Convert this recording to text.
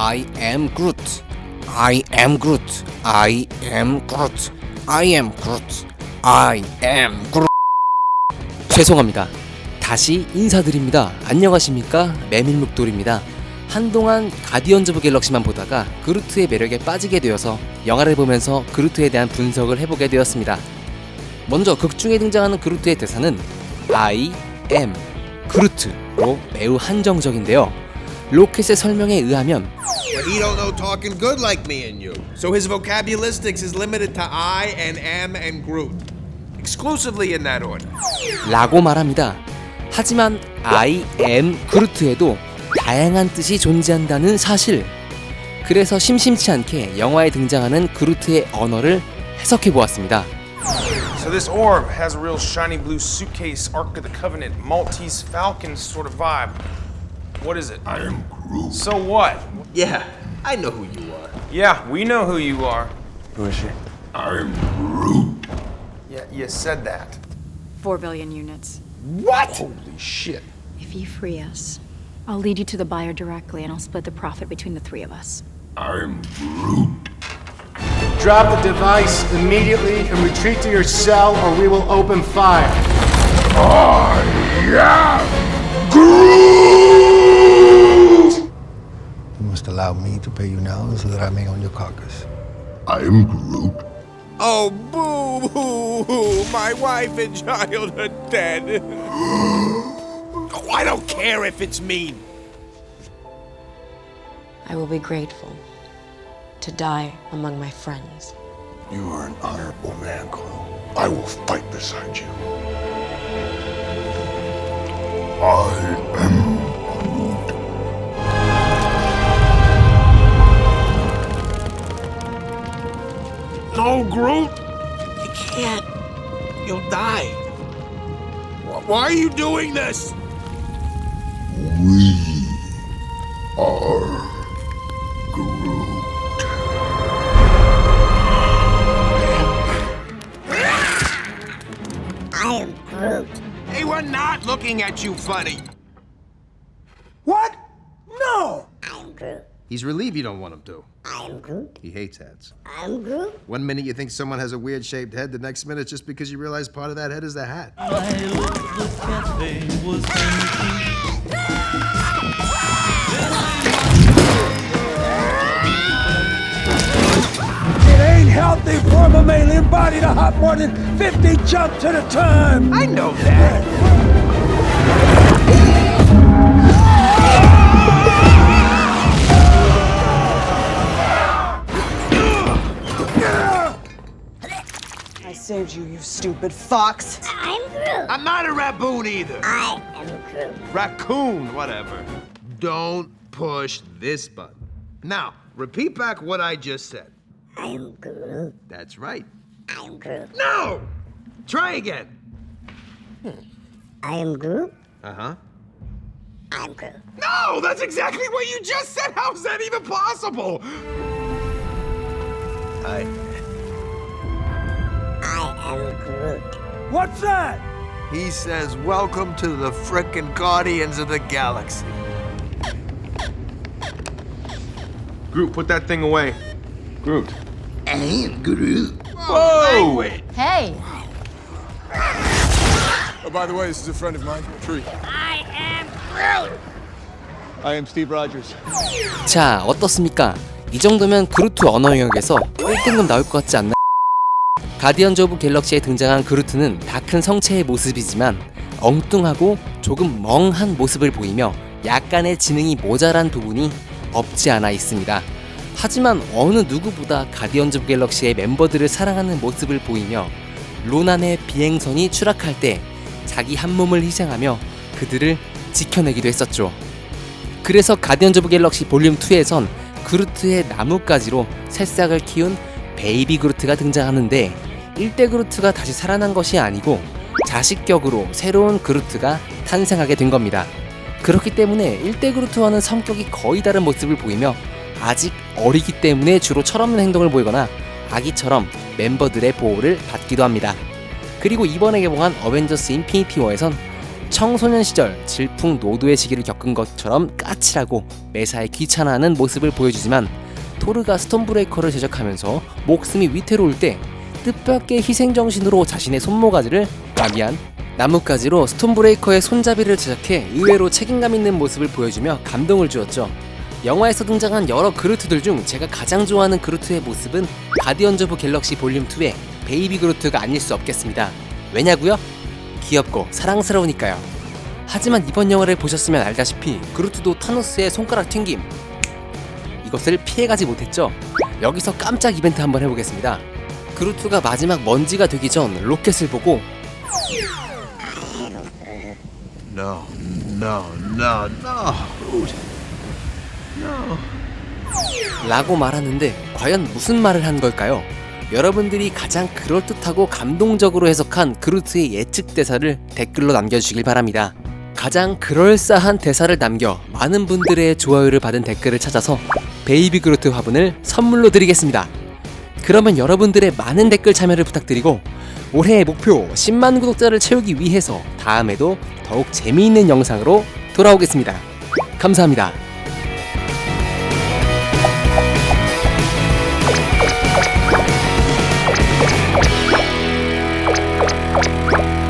I am Groot. I am Groot. I am Groot. I am Groot. I am Groot. 죄송합니다. 다시 인사드립니다. 안녕하십니까? 메밀묵돌입니다. 한동안 가디언즈 오브 갤럭시만 보다가 그루트의 매력에 빠지게 되어서 영화를 보면서 그루트에 대한 분석을 해보게 되었습니다. 먼저 극 중에 등장하는 그루트의 대사는 I am 그루트로 매우 한정적인데요. 로켓의 설명에 의하면 But he don't know talking good like me and you. So his vocabularistics is limited to I and am and Groot. Exclusively in that order. 라고 말합니다. 하지만 I am 그루트에도 다양한 뜻이 존재한다는 사실. 그래서 심심치 않게 영화에 등장하는 그루트의 언어를 해석해 보았습니다. So this orb has a real shiny blue suitcase, Ark of the Covenant, Maltese Falcon sort of vibe. What is it? I am Groot. So what? Yeah, I know who you are. Yeah, we know who you are. Who is she? I am Groot. Yeah, you said that. Four billion units. What? Holy shit. If you free us, I'll lead you to the buyer directly and I'll split the profit between the three of us. I'm Groot. Drop the device immediately and retreat to your cell, or we will open fire. You must allow me to pay you now so that I may own your carcass. I am Groot. Oh, boo hoo! My wife and child are dead. oh, I don't care if it's mean. I will be grateful to die among my friends. You are an honorable man, Cole. I will fight beside you. I am Why are you doing this? We are Groot. I am Hey, we're not looking at you funny. What? No! He's relieved you don't want him to. I am Groot. He hates hats. I am Groot. One minute you think someone has a weird shaped head, the next minute it's just because you realize part of that head is the hat. It ain't healthy for a mammalian body to hop more than 50 jumps at a time! I know that. You, you stupid fox. I'm Groot. I'm not a raboon either. I am Groot. Raccoon, whatever. Don't push this button. Now, repeat back what I just said. I am Groot. That's right. I am Groot. No! Try again. I am Groot. Uh huh. I'm Groot. No, that's exactly what you just said. How is that even possible? I. I What's that? He says, Welcome to the frickin' Guardians of the Galaxy. Groot, put that thing away. Groot. I am Groot. Whoa! Hey! Oh, by the way, this is a friend of mine, Tree. I am Groot. I am Steve Rogers. 자, 어떻습니까? 이 정도면 그루트 언어 영역에서 1등급 나올 것 같지 않나요? 가디언즈 오브 갤럭시에 등장한 그루트는 다 큰 성체의 모습이지만 엉뚱하고 조금 멍한 모습을 보이며 약간의 지능이 모자란 부분이 없지 않아 있습니다. 하지만 어느 누구보다 가디언즈 오브 갤럭시의 멤버들을 사랑하는 모습을 보이며 로난의 비행선이 추락할 때 자기 한 몸을 희생하며 그들을 지켜내기도 했었죠. 그래서 가디언즈 오브 갤럭시 볼륨 2에선 그루트의 나뭇가지로 새싹을 키운 베이비 그루트가 등장하는데 1대 그루트가 다시 살아난 것이 아니고 자식격으로 새로운 그루트가 탄생하게 된 겁니다. 그렇기 때문에 1대 그루트와는 성격이 거의 다른 모습을 보이며 아직 어리기 때문에 주로 철없는 행동을 보이거나 아기처럼 멤버들의 보호를 받기도 합니다. 그리고 이번에 개봉한 어벤져스 인피니티 워에선 청소년 시절 질풍노도의 시기를 겪은 것처럼 까칠하고 매사에 귀찮아하는 모습을 보여주지만 토르가 스톤브레이커를 제작하면서 목숨이 위태로울 때 뜻밖의 희생정신으로 자신의 손모가지를 아미안 나뭇가지로 스톤브레이커의 손잡이를 제작해 의외로 책임감 있는 모습을 보여주며 감동을 주었죠. 영화에서 등장한 여러 그루트들 중 제가 가장 좋아하는 그루트의 모습은 가디언즈 오브 갤럭시 볼륨 2의 베이비 그루트가 아닐 수 없겠습니다. 왜냐고요? 귀엽고 사랑스러우니까요. 하지만 이번 영화를 보셨으면 알다시피 그루트도 타노스의 손가락 튕김 이것을 피해가지 못했죠. 여기서 깜짝 이벤트 한번 해보겠습니다. 그루트가 마지막 먼지가 되기 전 로켓을 보고 No, no, no, no. 라고 말하는데 과연 무슨 말을 한 걸까요? 여러분들이 가장 그럴듯하고 감동적으로 해석한 그루트의 예측 대사를 댓글로 남겨주시길 바랍니다. 가장 그럴싸한 대사를 남겨 많은 분들의 좋아요를 받은 댓글을 찾아서 베이비 그루트 화분을 선물로 드리겠습니다. 그러면 여러분들의 많은 댓글 참여를 부탁드리고 올해의 목표 10만 구독자를 채우기 위해서 다음에도 더욱 재미있는 영상으로 돌아오겠습니다. 감사합니다. you